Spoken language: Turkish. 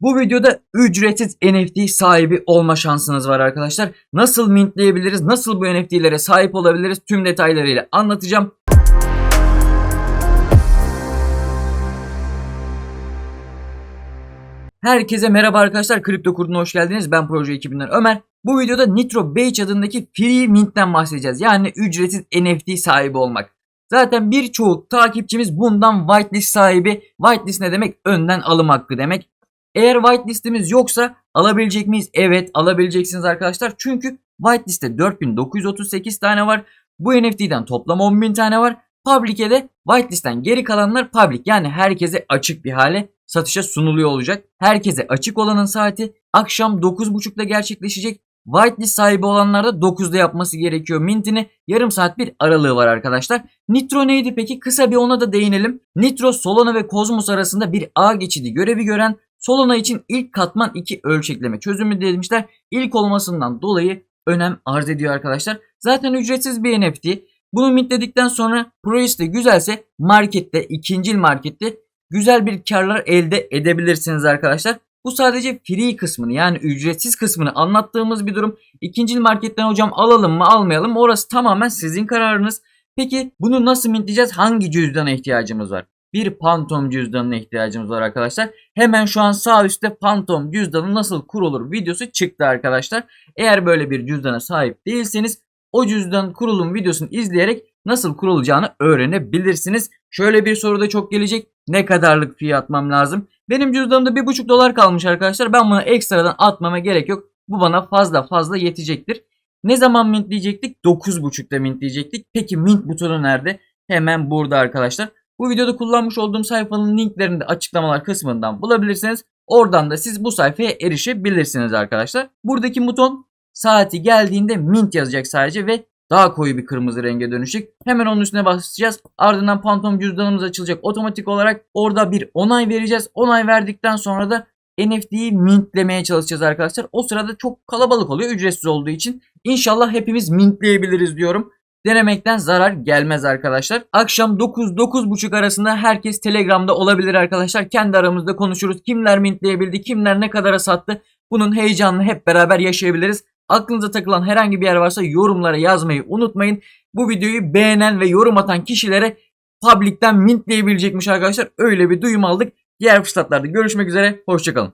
Bu videoda ücretsiz NFT sahibi olma şansınız var arkadaşlar. Nasıl mintleyebiliriz, nasıl bu NFT'lere sahip olabiliriz tüm detaylarıyla anlatacağım. Herkese merhaba arkadaşlar. Kripto Kurdu'na hoş geldiniz. Ben proje ekibinden Ömer. Bu videoda Nitro Beach adındaki Free Mint'ten bahsedeceğiz. Yani ücretsiz NFT sahibi olmak. Zaten birçoğu takipçimiz bundan whitelist sahibi. Whitelist ne demek? Önden alım hakkı demek. Eğer whitelist'imiz yoksa alabilecek miyiz? Evet alabileceksiniz arkadaşlar. Çünkü whitelist'te 4938 tane var. Bu NFT'den toplam 10.000 tane var. Public'e de whitelist'ten geri kalanlar public yani herkese açık bir hale satışa sunuluyor olacak. Herkese açık olanın saati akşam 9.30'da gerçekleşecek. Whitelist sahibi olanlar da 9'da yapması gerekiyor mintini. Yarım saat bir aralığı var arkadaşlar. Nitro neydi peki? Kısa bir ona da değinelim. Nitro Solana ve Cosmos arasında bir ağ geçidi görevi gören Solana için ilk katman 2 ölçekleme çözümü demişler. İlk olmasından dolayı önem arz ediyor arkadaşlar. Zaten ücretsiz bir NFT. Bunu mintledikten sonra projesi de güzelse markette, ikincil markette güzel bir karlar elde edebilirsiniz arkadaşlar. Bu sadece free kısmını yani ücretsiz kısmını anlattığımız bir durum. İkinci marketten hocam alalım mı almayalım mı orası tamamen sizin kararınız. Peki bunu nasıl mintleyeceğiz? Hangi cüzdana ihtiyacımız var? Bir Phantom cüzdanına ihtiyacımız var arkadaşlar. Hemen şu an sağ üstte Phantom cüzdanı nasıl kurulur videosu çıktı arkadaşlar. Eğer böyle bir cüzdana sahip değilseniz o cüzdan kurulum videosunu izleyerek nasıl kurulacağını öğrenebilirsiniz. Şöyle bir soru da çok gelecek. Ne kadarlık fiyat atmam lazım? Benim cüzdanımda 1,5 dolar kalmış arkadaşlar. Ben bunu ekstradan atmama gerek yok. Bu bana fazla fazla yetecektir. Ne zaman mintleyecektik? 9.5'da mintleyecektik. Peki mint butonu nerede? Hemen burada arkadaşlar. Bu videoda kullanmış olduğum sayfanın linklerini de açıklamalar kısmından bulabilirsiniz. Oradan da siz bu sayfaya erişebilirsiniz arkadaşlar. Buradaki buton saati geldiğinde mint yazacak sadece ve daha koyu bir kırmızı renge dönüşecek. Hemen onun üstüne basacağız. Ardından Phantom cüzdanımız açılacak. Otomatik olarak orada bir onay vereceğiz. Onay verdikten sonra da NFT'yi mintlemeye çalışacağız arkadaşlar. O sırada çok kalabalık oluyor ücretsiz olduğu için. İnşallah hepimiz mintleyebiliriz diyorum. Denemekten zarar gelmez arkadaşlar. Akşam 9-9.30 arasında herkes Telegram'da olabilir arkadaşlar. Kendi aramızda konuşuruz. Kimler mintleyebildi, kimler ne kadara sattı. Bunun heyecanını hep beraber yaşayabiliriz. Aklınıza takılan herhangi bir yer varsa yorumlara yazmayı unutmayın. Bu videoyu beğenen ve yorum atan kişilere public'ten mintleyebilecekmiş arkadaşlar. Öyle bir duyum aldık. Diğer fırsatlarda görüşmek üzere. Hoşçakalın.